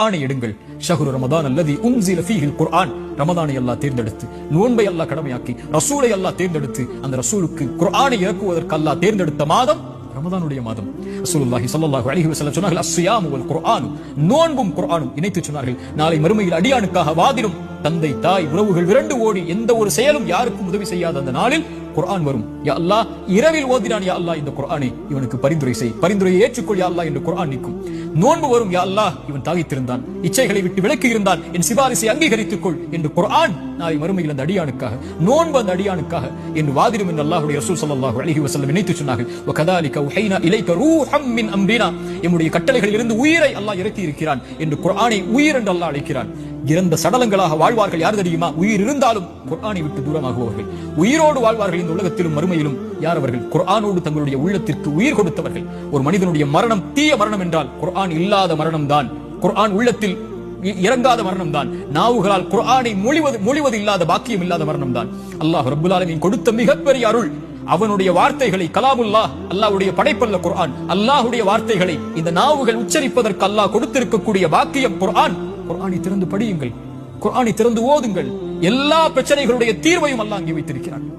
குர்ஆனை எடுங்கள். ரமதான் அல்லதி உன்சில ஃபீஹில் குர்ஆன். ரமதானை அல்லாஹ் தேர்ந்தெடுத்து நோன்பை அல்லாஹ் கடமையாக்கி ரசூலை அல்லாஹ் தேர்ந்தெடுத்து அந்த ரசூலுக்கு குர்ஆனை இறக்குவதற்கு அல்லாஹ் தேர்ந்தெடுத்த மாதம் ரமதானுடைய மாதம். ரசூலுல்லாஹி ஸல்லல்லாஹு அலைஹி வஸல்லம் சொன்னார்கள் அஸ்ஸியாமு வல் குர்ஆனு. நோன்பும் குர்ஆனும் இணைத்து சொன்னார்கள் நாளை மறுமையில் அடியானுக்காக வாதிடும். தந்தை தாய் உறவுகள் விரண்டு ஓடி எந்த ஒரு செயலும் யாருக்கும் உதவி செய்யாத அந்த நாளில் குர்ஆன் வரும். யா அல்லாஹ் இரவில் ஓதினான் யா அல்லாஹ் இந்த குர்ஆனை. இவனுக்கு பரிந்துரை செய். பரிந்துரையை ஏற்றுக்கொள் யா அல்லாஹ் என்று குர்ஆன் நிற்கும் நோன்பு வரும் யா அல்லாஹ். இவன் தாகித்திருந்தான். இச்சைகளை விட்டு விலக்கி இருந்தான் என் சிபாரிசை அங்கீகரித்துக் கொள் என்று குரான் நாளை மறுமையில் அந்த அடியானுக்காக நோன்பு அந்த அடியானுக்காக என்று வாதிடும் என்று அல்லாஹுடைய ரசூல் சல்லாஹு அலைஹி வஸல்லம் நினைத்து சொன்னார்கள். வகதாலிக எம்முடைய கட்டளைகளில் இருந்து உயிரை அல்லாஹ் இறக்கி இருக்கிறான் என்று குரானை உயிர் என்று அல்லாஹ் அழைக்கிறான். இறந்த சடலங்களாக வாழ்வார்கள் யார் தெரியுமா? உயிர் இருந்தாலும் குர்ஆனை விட்டு தூரமாகுபவர்கள். உயிரோடு வாழ்வார்கள் இந்த உலகத்திலும் மறுமையிலும் யார் அவர்கள்? குர்ஆனோடு தங்களுடைய உள்ளத்திற்கு உயிர் கொடுத்தவர்கள். ஒரு மனிதனுடைய மரணம் தீய மரணம் என்றால் குர்ஆன் இல்லாத மரணம் தான். குர்ஆன் உள்ளத்தில் இறங்காத மரணம் தான். நாவுகளால் குர்ஆனை மொழிவது மொழிவது இல்லாத பாக்கியம் இல்லாத மரணம் தான். அல்லாஹ் ரப்புல் ஆலமீன் கொடுத்த மிகப்பெரிய அருள் அவனுடைய வார்த்தைகளை கலாமுல்லா அல்லாஹ்வுடைய படைப்பல்ல குர்ஆன். அல்லாஹ்வுடைய வார்த்தைகளை இந்த நாவுகள் உச்சரிப்பதற்கு அல்லாஹ் கொடுத்திருக்கக்கூடிய பாக்கியம் குர்ஆன். குரானை திறந்து படியுங்கள். குரானை திறந்து ஓதுங்கள். எல்லா பிரச்சனைகளுடைய தீர்வையும் அல்லாஹ் அங்கே வைத்திருக்கிறான்.